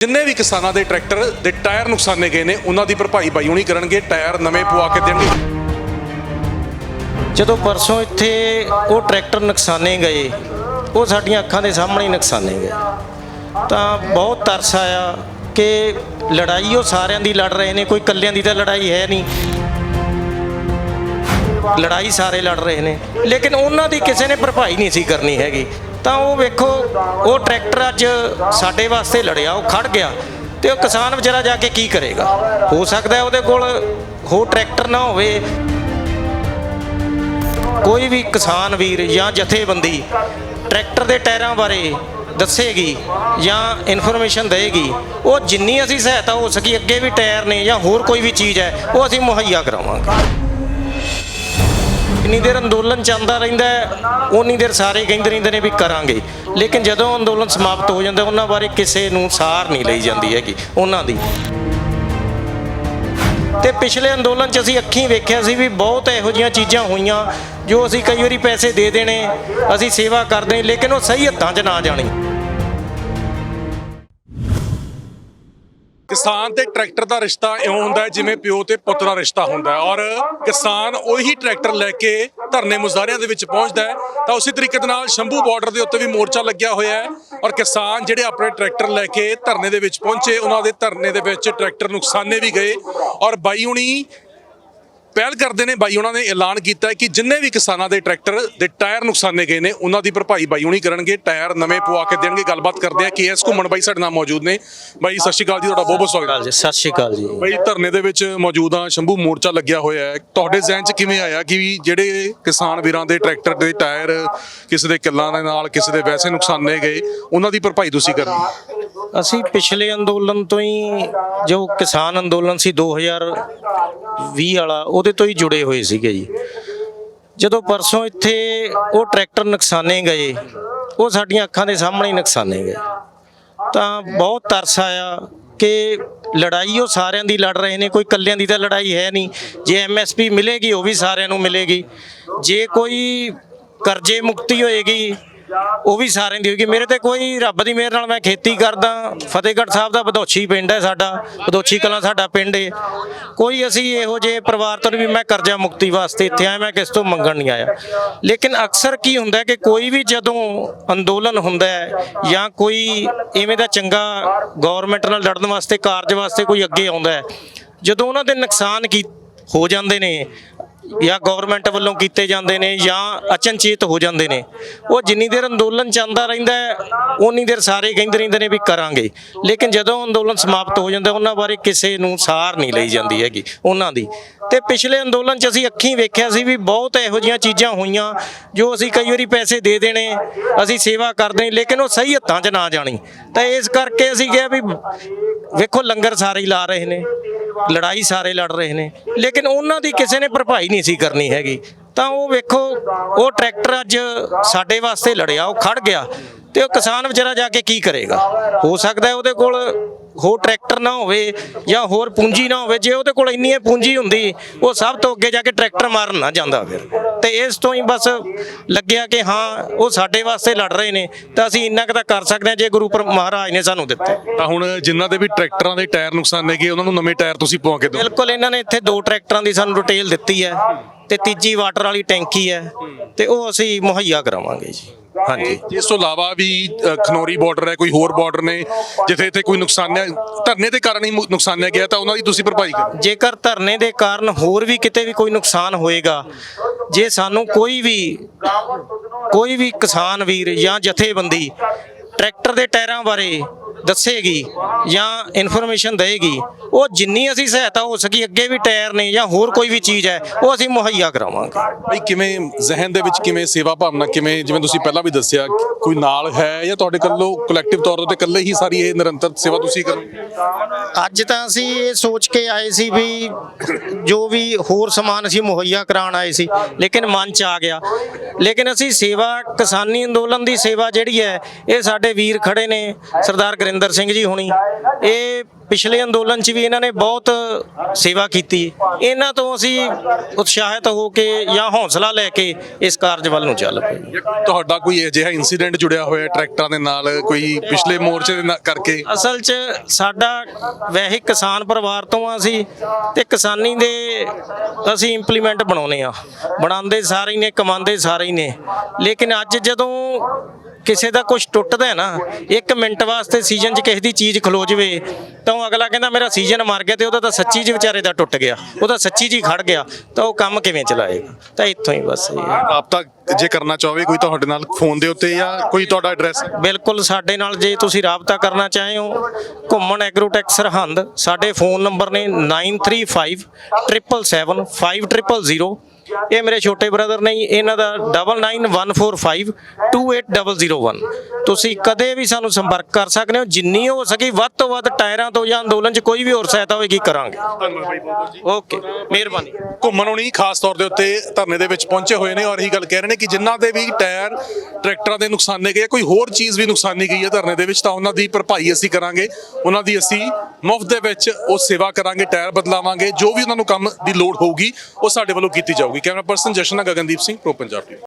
ਜਿੰਨੇ ਵੀ ਕਿਸਾਨਾਂ ਦੇ ਟਰੈਕਟਰ ਦੇ ਟਾਇਰ ਨੁਕਸਾਨੇ ਗਏ ਨੇ, ਉਹਨਾਂ ਦੀ ਭਰਪਾਈ ਬਾਈ ਹੁਣੀ ਕਰਨਗੇ, ਟਾਇਰ ਨਵੇਂ ਪਵਾ ਕੇ ਦੇਣਗੇ। ਜਦੋਂ ਪਰਸੋਂ ਇੱਥੇ ਉਹ ਟਰੈਕਟਰ ਨੁਕਸਾਨੇ ਗਏ, ਉਹ ਸਾਡੀਆਂ ਅੱਖਾਂ ਦੇ ਸਾਹਮਣੇ ਨੁਕਸਾਨੇ ਗਏ। ਤਾਂ ਬਹੁਤ ਤਰਸ ਆਇਆ ਕਿ ਲੜਾਈ ਉਹ ਸਾਰਿਆਂ ਦੀ ਲੜ ਰਹੇ ਨੇ, ਕੋਈ ਇਕੱਲਿਆਂ ਦੀ ਤਾਂ ਲੜਾਈ ਹੈ ਨਹੀਂ। ਲੜਾਈ ਸਾਰੇ ਲੜ ਰਹੇ ਨੇ, ਲੇਕਿਨ ਉਹਨਾਂ ਦੀ ਕਿਸੇ ਨੇ ਭਰਪਾਈ ਨਹੀਂ ਸੀ ਕਰਨੀ ਹੈਗੀ। ਤਾਂ ਉਹ ਵੇਖੋ, ਉਹ ਟਰੈਕਟਰ ਅੱਜ ਸਾਡੇ ਵਾਸਤੇ ਲੜਿਆ, ਉਹ ਖੜ ਗਿਆ ਤੇ ਉਹ ਕਿਸਾਨ ਵਿਚਾਰਾ ਜਾ ਕੇ ਕੀ ਕਰੇਗਾ? ਹੋ ਸਕਦਾ ਉਹਦੇ ਕੋਲ ਹੋਰ ਟਰੈਕਟਰ ਨਾ ਹੋਵੇ। ਕੋਈ ਵੀ ਕਿਸਾਨ ਵੀਰ ਜਾਂ ਜਥੇਬੰਦੀ ਟਰੈਕਟਰ ਦੇ ਟਾਇਰਾਂ ਬਾਰੇ ਦੱਸੇਗੀ ਜਾਂ ਇਨਫੋਰਮੇਸ਼ਨ ਦੇਗੀ, ਉਹ ਜਿੰਨੀ ਅਸੀਂ ਸਹਾਇਤਾ ਹੋ ਸਕੀ, ਅੱਗੇ ਵੀ ਟਾਇਰ ਨੇ ਜਾਂ ਹੋਰ ਕੋਈ ਵੀ ਚੀਜ਼ ਹੈ, ਉਹ ਅਸੀਂ ਮੁਹੱਈਆ ਕਰਾਵਾਂਗੇ। ਜਿੰਨੀ ਦੇਰ ਅੰਦੋਲਨ ਚੱਲਦਾ ਰਹਿੰਦਾ ਉਨੀ ਦੇਰ ਸਾਰੇ ਕਹਿੰਦੇ ਰਹਿੰਦੇ ਨੇ ਵੀ ਕਰਾਂਗੇ। ਲੇਕਿਨ ਜਦੋਂ ਅੰਦੋਲਨ ਸਮਾਪਤ ਹੋ ਜਾਂਦਾ, ਉਹਨਾਂ ਬਾਰੇ ਕਿਸੇ ਨੂੰ ਸਾਰ ਨਹੀਂ ਲਈ ਜਾਂਦੀ ਹੈਗੀ, ਉਹਨਾਂ ਦੀ। ਤੇ ਪਿਛਲੇ ਅੰਦੋਲਨ 'ਚ ਅਸੀਂ ਅੱਖੀਂ ਵੇਖਿਆ ਸੀ ਵੀ ਬਹੁਤ ਇਹੋ ਜਿਹੀਆਂ ਚੀਜ਼ਾਂ ਹੋਈਆਂ, ਜੋ ਅਸੀਂ ਕਈ ਵਾਰੀ ਪੈਸੇ ਦੇ ਦੇਣੇ, ਅਸੀਂ ਸੇਵਾ ਕਰਦੇ ਲੇਕਿਨ ਉਹ ਸਹੀ ਹੱਥਾਂ 'ਚ ਨਾ ਜਾਣੀ। ਕਿਸਾਨ ਤੇ ਟਰੈਕਟਰ ਦਾ ਰਿਸ਼ਤਾ ਇਉਂ ਹੁੰਦਾ ਹੈ, ਜਿਵੇਂ ਪਿਓ ਤੇ ਪੁੱਤ ਦਾ ਰਿਸ਼ਤਾ ਹੁੰਦਾ ਹੈ। ਔਰ ਕਿਸਾਨ ਉਹੀ ਟਰੈਕਟਰ ਲੈ ਕੇ ਧਰਨੇ ਮੁਜ਼ਾਹਰਿਆਂ ਦੇ ਵਿੱਚ ਪਹੁੰਚਦਾ ਹੈ। ਤਾਂ ਉਸੇ ਤਰੀਕੇ ਦੇ ਨਾਲ ਸ਼ੰਭੂ ਬਾਰਡਰ ਦੇ ਉੱਤੇ ਵੀ ਮੋਰਚਾ ਲੱਗਿਆ ਹੋਇਆ ਹੈ। ਔਰ ਕਿਸਾਨ ਜਿਹੜੇ ਆਪਣੇ ਟਰੈਕਟਰ ਲੈ ਕੇ ਧਰਨੇ ਦੇ ਵਿੱਚ ਪਹੁੰਚੇ, ਉਹਨਾਂ ਦੇ ਧਰਨੇ ਦੇ ਵਿੱਚ ਟਰੈਕਟਰ ਨੁਕਸਾਨੇ ਵੀ ਗਏ। ਔਰ ਬਾਈ ਹੁਣੀ ਪਹਿਲ ਕਰਦੇ ਨੇ ਬਾਈ ਉਹਨਾਂ ਨੇ ਐਲਾਨ ਕੀਤਾ ਕਿ ਜਿੰਨੇ ਵੀ ਕਿਸਾਨਾਂ ਦੇ ਟਰੈਕਟਰ ਦੇ ਟਾਇਰ ਨੁਕਸਾਨੇ ਗਏ ਨੇ ਉਹਨਾਂ ਦੀ ਭਰਪਾਈ ਬਾਈ ਹੁਣੀ ਕਰਨਗੇ ਟਾਇਰ ਨਵੇਂ ਪਵਾ ਕੇ ਦੇਣਗੇ ਗੱਲਬਾਤ ਕਰਦੇ ਆ ਕੇਐਸ ਘੁੰਮਣ ਬਾਈ ਸਾਡੇ ਨਾਲ ਮੌਜੂਦ ਨੇ। ਬਾਈ ਸਤਿ ਸ਼੍ਰੀ ਅਕਾਲ ਜੀ ਤੁਹਾਡਾ ਬਹੁਤ ਬਹੁਤ ਸਵਾਗਤ ਹੈ। ਸਤਿ ਸ਼੍ਰੀ ਅਕਾਲ ਜੀ। ਬਾਈ ਧਰਨੇ ਦੇ ਵਿੱਚ ਮੌਜੂਦ ਆ ਸ਼ੰਭੂ ਮੋਰਚਾ ਲੱਗਿਆ ਹੋਇਆ ਹੈ। ਤੁਹਾਡੇ ਜ਼ਿਹਨ 'ਚ ਕਿਵੇਂ ਆਇਆ ਕਿ ਵੀ ਜਿਹੜੇ ਕਿਸਾਨ ਵੀਰਾਂ ਦੇ ਟਰੈਕਟਰ ਦੇ ਟਾਇਰ ਕਿਸੇ ਦੇ ਕਿੱਲਾਂ ਦੇ ਨਾਲ ਕਿਸੇ ਦੇ ਵੈਸੇ ਨੁਕਸਾਨੇ ਗਏ ਉਹਨਾਂ ਦੀ ਭਰਪਾਈ ਤੁਸੀਂ ਕਰਨੀ ਅਸੀਂ ਪਿਛਲੇ ਅੰਦੋਲਨ ਤੋਂ ਹੀ ਜੋ ਕਿਸਾਨ ਅੰਦੋਲਨ ਸੀ 2020 ਵਾਲਾ, ਉਹਦੇ ਤੋਂ ਹੀ ਜੁੜੇ ਹੋਏ ਸੀਗੇ ਜੀ। ਜਦੋਂ ਪਰਸੋਂ ਇੱਥੇ ਉਹ ਟਰੈਕਟਰ ਨੁਕਸਾਨੇ ਗਏ, ਉਹ ਸਾਡੀਆਂ ਅੱਖਾਂ ਦੇ ਸਾਹਮਣੇ ਹੀ ਨੁਕਸਾਨੇ ਗਏ। ਤਾਂ ਬਹੁਤ ਤਰਸ ਆਇਆ ਕਿ ਲੜਾਈ ਉਹ ਸਾਰਿਆਂ ਦੀ ਲੜ ਰਹੇ ਨੇ, ਕੋਈ ਇਕੱਲਿਆਂ ਦੀ ਤਾਂ ਲੜਾਈ ਹੈ ਨਹੀਂ। ਜੇ ਐਮਐਸਪੀ ਮਿਲੇਗੀ, ਉਹ ਵੀ ਸਾਰਿਆਂ ਨੂੰ ਮਿਲੇਗੀ। ਜੇ ਕੋਈ ਕਰਜ਼ੇ ਮੁਕਤੀ ਹੋਏਗੀ ਉਹ ਵੀ ਸਾਰਿਆਂ ਦੀ ਹੋਏਗੀ। ਮੇਰੇ ਤੇ ਕੋਈ ਰੱਬ ਦੀ ਮਿਹਰ ਨਾਲ ਮੈਂ ਖੇਤੀ ਕਰਦਾ। ਫਤਿਹਗੜ੍ਹ ਸਾਹਿਬ ਦਾ ਬਦੋਛੀ ਪਿੰਡ ਹੈ ਸਾਡਾ। ਬਦੋਛੀ ਕਲਾਂ ਸਾਡਾ ਪਿੰਡ ਹੈ ਕੋਈ ਅਸੀਂ ਇਹੋ ਜਿਹੇ ਪਰਿਵਾਰ ਤੋਂ ਵੀ ਮੈਂ ਕਰਜ਼ਾ ਮੁਕਤੀ ਵਾਸਤੇ ਇੱਥੇ ਆਇਆ, ਮੈਂ ਕਿਸ ਤੋਂ ਮੰਗਣ ਨਹੀਂ ਆਇਆ। ਲੇਕਿਨ ਅਕਸਰ ਕੀ ਹੁੰਦਾ ਕਿ ਕੋਈ ਵੀ ਜਦੋਂ ਅੰਦੋਲਨ ਹੁੰਦਾ ਹੈ ਜਾਂ ਕੋਈ ਇਵੇਂ ਦਾ ਚੰਗਾ ਗਵਰਨਮੈਂਟ ਨਾਲ ਲੜਨ ਵਾਸਤੇ, ਕਾਰਜ ਵਾਸਤੇ ਕੋਈ ਅੱਗੇ ਆਉਂਦਾ ਹੈ, ਜਦੋਂ ਉਹਨਾਂ ਦੇ ਨੁਕਸਾਨ ਕੀ ਹੋ ਜਾਂਦੇ ਨੇ ਜਾਂ ਗਵਰਨਮੈਂਟ ਵੱਲੋਂ ਕੀਤੇ ਜਾਂਦੇ ਨੇ ਜਾਂ ਅਚਨਚੇਤ ਹੋ ਜਾਂਦੇ ਨੇ, ਉਹ ਜਿੰਨੀ ਦੇਰ ਅੰਦੋਲਨ ਚੱਲਦਾ ਰਹਿੰਦਾ ਹੈ ਉਨੀ ਦੇਰ ਸਾਰੇ ਕਹਿੰਦੇ ਰਹਿੰਦੇ ਨੇ ਵੀ ਕਰਾਂਗੇ। ਲੇਕਿਨ ਜਦੋਂ ਅੰਦੋਲਨ ਸਮਾਪਤ ਹੋ ਜਾਂਦਾ, ਉਹਨਾਂ ਬਾਰੇ ਕਿਸੇ ਨੂੰ ਸਾਰ ਨਹੀਂ ਲਈ ਜਾਂਦੀ ਹੈਗੀ, ਉਹਨਾਂ ਦੀ। ਤੇ ਪਿਛਲੇ ਅੰਦੋਲਨ 'ਚ ਅਸੀਂ ਅੱਖੀਂ ਵੇਖਿਆ ਸੀ ਵੀ ਬਹੁਤ ਇਹੋ ਜਿਹੀਆਂ ਚੀਜ਼ਾਂ ਹੋਈਆਂ, ਜੋ ਅਸੀਂ ਕਈ ਵਾਰੀ ਪੈਸੇ ਦੇ ਦੇਣੇ, ਅਸੀਂ ਸੇਵਾ ਕਰਦੇ ਲੇਕਿਨ ਉਹ ਸਹੀ ਹੱਥਾਂ 'ਚ ਨਾ ਜਾਣੀ। ਤਾਂ ਇਸ ਕਰਕੇ ਅਸੀਂ ਕਿਹਾ ਵੀ ਵੇਖੋ ਲੰਗਰ ਸਾਰੇ ਹੀ ਲਾ ਰਹੇ ਨੇ। ਲੜਾਈ ਸਾਰੇ ਲੜ ਰਹੇ ਨੇ। ਲੇਕਿਨ ਉਹਨਾਂ ਦੀ ਕਿਸੇ ਨੇ ਭਰਪਾਈ ਨਹੀਂ ਸੀ ਕਰਨੀ ਹੈਗੀ। ਤਾਂ ਉਹ ਵੇਖੋ, ਉਹ ਟਰੈਕਟਰ ਅੱਜ ਸਾਡੇ ਵਾਸਤੇ ਲੜਿਆ, ਉਹ ਖੜ ਗਿਆ ਤੇ ਉਹ ਕਿਸਾਨ ਵਿਚਾਰਾ ਜਾ ਕੇ ਕੀ ਕਰੇਗਾ? ਹੋ ਸਕਦਾ ਉਹਦੇ ਕੋਲ ਹੋਰ ਟਰੈਕਟਰ ਨਾ ਹੋਵੇ ਜਾਂ ਹੋਰ ਪੂੰਜੀ ਨਾ ਹੋਵੇ। ਜੇ ਉਹਦੇ ਕੋਲ ਇੰਨੀ ਪੂੰਜੀ ਹੁੰਦੀ, ਉਹ ਸਭ ਤੋਂ ਅੱਗੇ ਜਾ ਕੇ ਟਰੈਕਟਰ ਮਾਰਨ ਨਾ ਜਾਂਦਾ ਫਿਰ। ਤੇ ਇਸ ਤੋਂ ਹੀ ਬਸ ਲੱਗਿਆ ਕਿ ਹਾਂ ਉਹ ਸਾਡੇ ਵਾਸਤੇ ਲੜ ਰਹੇ ਨੇ। ਤਾਂ ਅਸੀਂ ਇੰਨਾ ਕੁ ਤਾਂ ਕਰ ਸਕਦੇ ਹਾਂ ਜੇ ਗੁਰੂ ਪਰ ਮਹਾਰਾਜ ਨੇ ਸਾਨੂੰ ਦਿੱਤੇ। ਤਾਂ ਹੁਣ ਜਿਨ੍ਹਾਂ ਦੇ ਵੀ ਟਰੈਕਟਰਾਂ ਦੇ ਟਾਇਰ ਨੁਕਸਾਨੇ ਗਏ ਉਹਨਾਂ ਨੂੰ ਨਵੇਂ ਟਾਇਰ ਤੁਸੀਂ ਪਵਾ ਕੇ ਦਿਓ। ਬਿਲਕੁਲ ਇਹਨਾਂ ਨੇ ਇੱਥੇ ਦੋ ਟਰੈਕਟਰਾਂ ਦੀ ਸਾਨੂੰ ਡਿਟੇਲ ਦਿੱਤੀ ਹੈ ਤੇ ਤੀਜੀ ਵਾਟਰ ਵਾਲੀ ਟੈਂਕੀ ਹੈ ਤੇ ਉਹ ਅਸੀਂ ਮੁਹੱਈਆ ਕਰਾਵਾਂਗੇ ਜੀ। ਹਾਂਜੀ। ਇਸ ਤੋਂ ਇਲਾਵਾ ਵੀ ਅ, ਖਨੌਰੀ ਬਾਰਡਰ ਹੈ ਕੋਈ ਹੋਰ ਬਾਰਡਰ ਨੇ ਜਿੱਥੇ ਇੱਥੇ ਕੋਈ ਨੁਕਸਾਨਿਆ ਧਰਨੇ ਦੇ ਕਾਰਨ ਹੀ ਮੁ- ਨੁਕਸਾਨਿਆ ਗਿਆ ਤਾਂ ਉਹਨਾਂ ਦੀ ਤੁਸੀਂ ਭਰਪਾਈ ਕਰੋ। ਜੇਕਰ ਧਰਨੇ ਦੇ ਕਾਰਨ ਹੋਰ ਵੀ ਕਿਤੇ ਵੀ ਕੋਈ ਨੁਕਸਾਨ ਹੋਏਗਾ ਜੇ ਸਾਨੂੰ ਕੋਈ ਵੀ ਕੋਈ ਵੀ ਕਿਸਾਨ ਵੀਰ ਜਾਂ ਜਥੇਬੰਦੀ ਟਰੈਕਟਰ ਦੇ ਟਾਇਰਾਂ ਬਾਰੇ ਦੱਸੇਗੀ ਜਾਂ ਇਨਫੋਰਮੇਸ਼ਨ ਦੇਗੀ ਉਹ ਜਿੰਨੀ ਅਸੀਂ ਸਹਾਇਤਾ ਹੋ ਸਕੀ ਅੱਗੇ ਵੀ ਟਾਇਰ ਨੇ ਜਾਂ ਹੋਰ ਕੋਈ ਵੀ ਚੀਜ਼ ਹੈ ਉਹ ਅਸੀਂ ਮੁਹੱਈਆ ਕਰਾਵਾਂਗੇ। ਭਾਈ ਕਿਵੇਂ ਜ਼ਿਹਨ ਦੇ ਵਿੱਚ ਕਿਵੇਂ ਸੇਵਾ ਭਾਵਨਾ ਕਿਵੇਂ ਜਿਵੇਂ ਤੁਸੀਂ ਪਹਿਲਾਂ ਵੀ ਦੱਸਿਆ ਕੋਈ ਨਾਲ ਹੈ ਜਾਂ ਤੁਹਾਡੇ ਕੱਲੋ ਕਲੈਕਟਿਵ ਤੌਰ ਤੇ ਇਕੱਲੇ ਹੀ ਸਾਰੀ ਇਹ ਨਿਰੰਤਰ ਸੇਵਾ ਤੁਸੀਂ ਕਰੋਗੇ ਅੱਜ ਤਾਂ ਅਸੀਂ ਇਹ ਸੋਚ ਕੇ ਆਏ ਸੀ ਵੀ ਜੋ ਵੀ ਹੋਰ ਸਮਾਨ ਅਸੀਂ ਮੁਹੱਈਆ ਕਰਾਉਣ ਆਏ ਸੀ ਲੇਕਿਨ ਮਨ ਚ ਆ ਗਿਆ। ਲੇਕਿਨ ਅਸੀਂ ਸੇਵਾ ਕਿਸਾਨੀ ਅੰਦੋਲਨ ਦੀ ਸੇਵਾ ਜਿਹੜੀ ਹੈ ਇਹ ਸਾਡੇ ਵੀਰ ਖੜੇ ਨੇ ਸਰਦਾਰ ਨਰਿੰਦਰ ਸਿੰਘ ਜੀ ਹੁਣੀ। ਇਹ ਪਿਛਲੇ ਅੰਦੋਲਨ 'ਚ ਵੀ ਇਹਨਾਂ ਨੇ ਬਹੁਤ ਸੇਵਾ ਕੀਤੀ। ਇਹਨਾਂ ਤੋਂ ਅਸੀਂ ਉਤਸ਼ਾਹਿਤ ਹੋ ਕੇ ਜਾਂ ਹੌਸਲਾ ਲੈ ਕੇ ਇਸ ਕਾਰਜ ਵੱਲ ਨੂੰ ਚੱਲ ਪਏ। ਤੁਹਾਡਾ ਕੋਈ ਅਜਿਹਾ ਇਨਸੀਡੈਂਟ ਜੁੜਿਆ ਹੋਇਆ ਹੈ ਟਰੈਕਟਰਾਂ ਦੇ ਨਾਲ ਕੋਈ ਪਿਛਲੇ ਮੋਰਚੇ ਦੇ ਨਾਲ ਕਰਕੇ? ਅਸਲ 'ਚ ਸਾਡਾ ਵੈਸੇ ਕਿਸਾਨ ਪਰਿਵਾਰ ਤੋਂ ਆ ਅਸੀਂ ਤੇ ਕਿਸਾਨੀ ਦੇ ਅਸੀਂ ਇੰਪਲੀਮੈਂਟ ਬਣਾਉਨੇ ਆ। ਬਣਾਉਂਦੇ ਸਾਰੇ ਹੀ ਨੇ ਕਮਾਉਂਦੇ ਸਾਰੇ ਹੀ ਨੇ। ਲੇਕਿਨ ਅੱਜ ਜਦੋਂ ਕਿਸੇ ਦਾ ਕੁਝ ਟੁੱਟਦਾ ਹੈ ਨਾ ਇੱਕ ਮਿੰਟ ਵਾਸਤੇ ਸੀਜ਼ਨ 'ਚ ਕਿਸੇ ਦੀ ਚੀਜ਼ ਖਲੋ ਜਵੇ ਤਾਂ ਉਹ ਅਗਲਾ ਕਹਿੰਦਾ ਮੇਰਾ ਸੀਜ਼ਨ ਮਰ ਗਿਆ ਤੇ ਉਹਦਾ ਤਾਂ ਸੱਚੀ 'ਚ ਵਿਚਾਰੇ ਦਾ ਟੁੱਟ ਗਿਆ ਉਹਦਾ ਸੱਚੀ ਹੀ ਖੜ ਗਿਆ ਤਾਂ ਉਹ ਕੰਮ ਕਿਵੇਂ ਚਲਾਏਗਾ ਤਾਂ ਇੱਥੋਂ ਹੀ ਬਸ ਇਹ। ਰਾਬਤਾ ਜੇ ਕਰਨਾ ਚਾਹਵੇ ਕੋਈ ਤੁਹਾਡੇ ਨਾਲ ਫੋਨ ਦੇ ਉੱਤੇ ਜਾਂ ਕੋਈ ਤੁਹਾਡਾ ਐਡਰੈਸ ਬਿਲਕੁਲ ਸਾਡੇ ਨਾਲ ਜੇ ਤੁਸੀਂ ਰਾਬਤਾ ਕਰਨਾ ਚਾਹੇ ਹੋ ਘੁੰਮਣ ਐਗਰੋਟੈਕ ਸਰਹੰਦ ਸਾਡੇ ਫੋਨ ਨੰਬਰ ਨੇ 9357 777 5000 ਇਹ ਮੇਰੇ ਛੋਟੇ ਬ੍ਰਦਰ ਨੇ ਜੀ, ਇਹਨਾਂ ਦਾ 99145 28001 ਤੁਸੀਂ ਕਦੇ ਵੀ ਸਾਨੂੰ ਸੰਪਰਕ ਕਰ ਸਕਦੇ ਹੋ। ਜਿੰਨੀ ਹੋ ਸਕੇ ਵੱਧ ਤੋਂ ਵੱਧ ਟਾਇਰਾਂ ਤੋਂ ਜਾਂ ਅੰਦੋਲਨ 'ਚ ਕੋਈ ਵੀ ਹੋਰ ਸਹਾਇਤਾ ਹੋਏਗੀ ਕਰਾਂਗੇ। ਧੰਨਵਾਦ ਬਾਈ ਬਹੁਤ ਬਹੁਤ ਜੀ। ਓਕੇ ਮਿਹਰਬਾਨੀ। ਘੁੰਮਣ ਹੋਣੀ ਖਾਸ ਤੌਰ ਦੇ ਉੱਤੇ ਧਰਨੇ ਦੇ ਵਿੱਚ ਪਹੁੰਚੇ ਹੋਏ ਨੇ ਔਰ ਇਹੀ ਗੱਲ ਕਹਿ ਰਹੇ ਨੇ ਕਿ ਜਿਨ੍ਹਾਂ ਦੇ ਵੀ ਟਾਇਰ ਟਰੈਕਟਰਾਂ ਦੇ ਨੁਕਸਾਨੇ ਗਏ ਕੋਈ ਹੋਰ ਚੀਜ਼ ਵੀ ਨੁਕਸਾਨੀ ਗਈ ਹੈ ਧਰਨੇ ਦੇ ਵਿੱਚ ਤਾਂ ਉਹਨਾਂ ਦੀ ਭਰਪਾਈ ਅਸੀਂ ਕਰਾਂਗੇ। ਉਹਨਾਂ ਦੀ ਅਸੀਂ ਮੁਫਤ ਦੇ ਵਿੱਚ ਉਹ ਸੇਵਾ ਕਰਾਂਗੇ ਟਾਇਰ ਬਦਲਾਵਾਂਗੇ ਜੋ ਵੀ ਉਹਨਾਂ ਨੂੰ ਕੰਮ ਦੀ ਲੋੜ ਹੋਊਗੀ ਉਹ ਸਾਡੇ ਵੱਲੋਂ ਕੀਤੀ ਜਾਊਗੀ। Camera person Jashan Gagandeep Singh pro Punjab